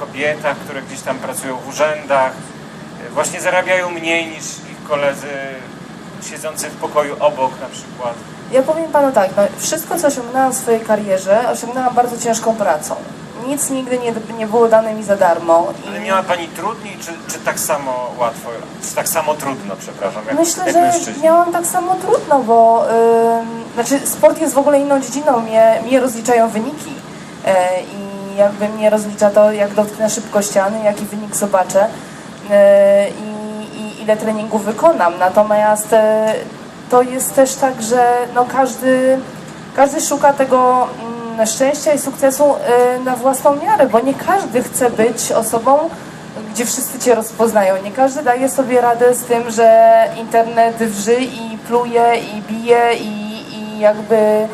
kobietach, które gdzieś tam pracują w urzędach, y, właśnie zarabiają mniej niż ich koledzy siedzący w pokoju obok na przykład. Ja powiem panu tak, no, wszystko co osiągnęłam w swojej karierze, osiągnęłam bardzo ciężką pracą. Nic nigdy nie, nie było dane mi za darmo. Ale I miała Pani trudniej, czy, czy tak samo łatwo, czy tak samo trudno, przepraszam, jak, Myślę, jak że mężczyźni? miałam tak samo trudno, bo ym, znaczy sport jest w ogóle inną dziedziną, mnie, mnie rozliczają wyniki e, i jakby mnie rozlicza to, jak dotknę szybko ściany, jaki wynik zobaczę e, i, i ile treningów wykonam. Natomiast e, to jest też tak, że no każdy, każdy szuka tego mm, szczęścia i sukcesu e, na własną miarę, bo nie każdy chce być osobą, gdzie wszyscy cię rozpoznają. Nie każdy daje sobie radę z tym, że internet wrzy i pluje i bije i, i jakby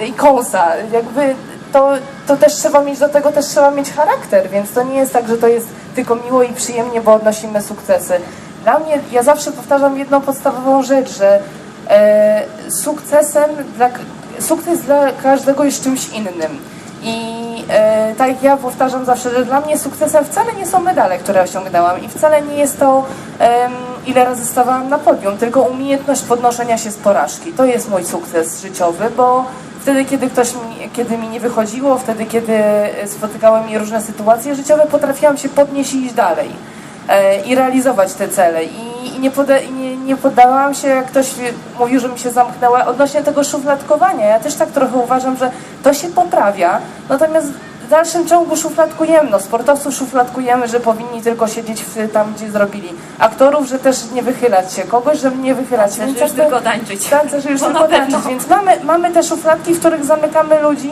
i kąsa. Jakby to, to też trzeba mieć, do tego też trzeba mieć charakter, więc to nie jest tak, że to jest tylko miło i przyjemnie, bo odnosimy sukcesy. Dla mnie, ja zawsze powtarzam jedną podstawową rzecz, że e, sukcesem, dla, sukces dla każdego jest czymś innym. I e, tak ja powtarzam zawsze, że dla mnie sukcesem wcale nie są medale, które osiągnęłam i wcale nie jest to, em, ile razy stawałam na podium, tylko umiejętność podnoszenia się z porażki. To jest mój sukces życiowy, bo wtedy, kiedy ktoś mi, kiedy mi nie wychodziło, wtedy, kiedy spotykały mnie różne sytuacje życiowe, potrafiłam się podnieść i iść dalej e, i realizować te cele. I, i, nie, poda, nie, nie poddałam się, jak ktoś mówił, że mi się zamknęła, odnośnie tego szufladkowania. Ja też tak trochę uważam, że to się poprawia, natomiast dalszym ciągu szufladkujemy. No, sportowców szufladkujemy, że powinni tylko siedzieć w, tam, gdzie zrobili. Aktorów, że też nie wychylać się. Kogoś, że nie wychylać się. Tancerzy tylko tańczyć. Tancerzy już tylko tańczyć. Więc mamy, mamy te szufladki, w których zamykamy ludzi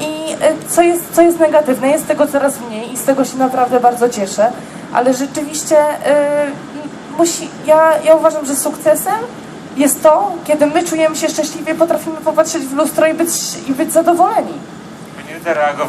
i e, co jest, co jest negatywne, jest tego coraz mniej i z tego się naprawdę bardzo cieszę, ale rzeczywiście e, musi, ja, ja uważam, że sukcesem jest to, kiedy my czujemy się szczęśliwie, potrafimy popatrzeć w lustro i być, i być zadowoleni. Pani Edyta reagowała